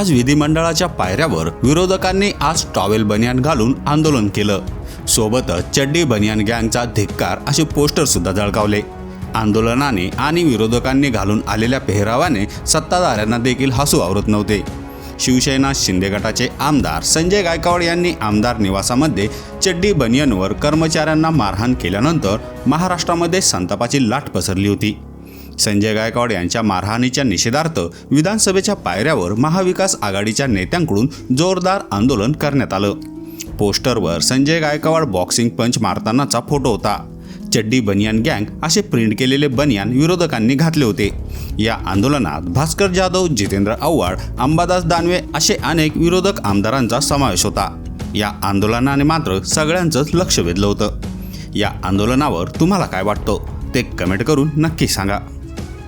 आज विधिमंडळाच्या पायऱ्यावर विरोधकांनी आज टॉवेल बनियान घालून आंदोलन केलं. सोबतच चड्डी बनियान गँगचा धिक्कार असे पोस्टर सुद्धा झळकावले आंदोलनाने आणि विरोधकांनी घालून आलेल्या पेहरावाने सत्ताधाऱ्यांना देखील हसू आवरत नव्हते. शिवसेना शिंदे गटाचे आमदार संजय गायकवाड यांनी आमदार निवासामध्ये चड्डी बनियनवर कर्मचाऱ्यांना मारहाण केल्यानंतर महाराष्ट्रामध्ये संतापाची लाट पसरली होती. संजय गायकवाड यांच्या मारहाणीच्या निषेधार्थ विधानसभेच्या पायऱ्यावर महाविकास आघाडीच्या नेत्यांकडून जोरदार आंदोलन करण्यात आलं. पोस्टरवर संजय गायकवाड बॉक्सिंग पंच मारतानाचा फोटो होता. चड्डी बनियान गँग असे प्रिंट केलेले बनियान विरोधकांनी घातले होते. या आंदोलनात भास्कर जाधव जितेंद्र आव्हाड अंबादास दानवे असे अनेक विरोधक आमदारांचा समावेश होता. या आंदोलनाने मात्र सगळ्यांचंच लक्ष वेधलं होतं. या आंदोलनावर तुम्हाला काय वाटतं? ते कमेंट करून नक्की सांगा.